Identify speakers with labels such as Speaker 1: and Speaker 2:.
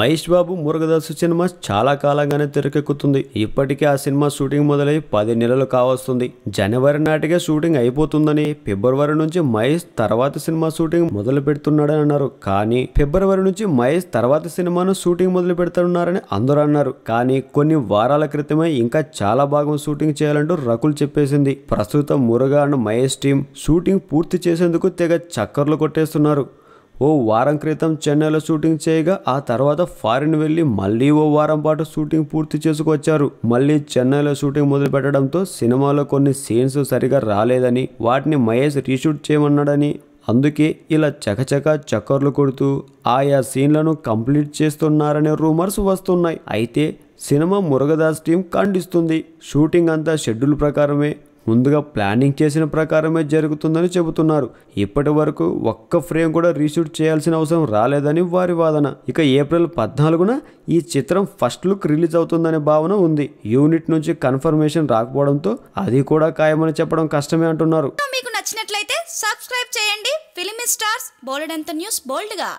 Speaker 1: Mahesh Babu Murugadoss cinema చాలా కాలంగానే తెరకెక్కుతుంది. ఇప్పటికే ఆ సినిమా షూటింగ్ మొదలై పది నెలలు కావస్తుంది. జనవరి నాటికే షూటింగ్ అయిపోతుందని ఫిబ్రవరి నుంచి మహేష్ తర్వాత సినిమా షూటింగ్ మొదలు పెడుతున్నాడని అన్నారు. కానీ ఫిబ్రవరి నుంచి మహేష్ తర్వాత సినిమాను షూటింగ్ మొదలు పెడుతున్నారని అందరూ అన్నారు. కానీ కొన్ని వారాల క్రితమే ఇంకా చాలా భాగం షూటింగ్ చేయాలంటూ రకుల్ చెప్పేసింది. ప్రస్తుతం Muruga and Mahesh team shooting పూర్తి చేసేందుకు తెగ చక్కర్లు కొట్టేస్తున్నారు. ఓ వారం క్రితం చెన్నైలో షూటింగ్ చేయగా ఆ తర్వాత ఫారిన్ వెళ్ళి మళ్ళీ ఓ వారం పాటు షూటింగ్ పూర్తి చేసుకొచ్చారు. మళ్ళీ చెన్నైలో షూటింగ్ మొదలు పెట్టడంతో సినిమాలో కొన్ని సీన్స్ సరిగా రాలేదని వాటిని మహేష్ రీషూట్ చేయమన్నాడని. అందుకే ఇలా చకచక చక్కర్లు కొడుతూ ఆయా సీన్లను కంప్లీట్ చేస్తున్నారనే రూమర్స్ వస్తున్నాయి. అయితే సినిమా మురుగదాస్ టీం ఖండిస్తుంది. షూటింగ్ అంతా షెడ్యూల్ ప్రకారమే. ముందుగా ప్లానింగ్ చేసిన ప్రకారమే జరుగుతుందని చెబుతున్నారు. ఇప్పటి వరకు ఒక్క ఫ్రేమ్ కూడా రీషూట్ చేయాల్సిన అవసరం రాలేదని వారి వాదన. ఇక ఏప్రిల్ పద్నాలుగున ఈ చిత్రం ఫస్ట్ లుక్ రిలీజ్ అవుతుందనే భావన ఉంది. యూనిట్ నుంచి కన్ఫర్మేషన్ రాకపోవడంతో అది కూడా ఖాయమని చెప్పడం కష్టమే అంటున్నారు.
Speaker 2: మీకు నచ్చినట్లయితే సబ్స్క్రైబ్ చేయండి. ఫిలిం స్టార్స్ బోల్డ్ అంత న్యూస్ బోల్డ్గా.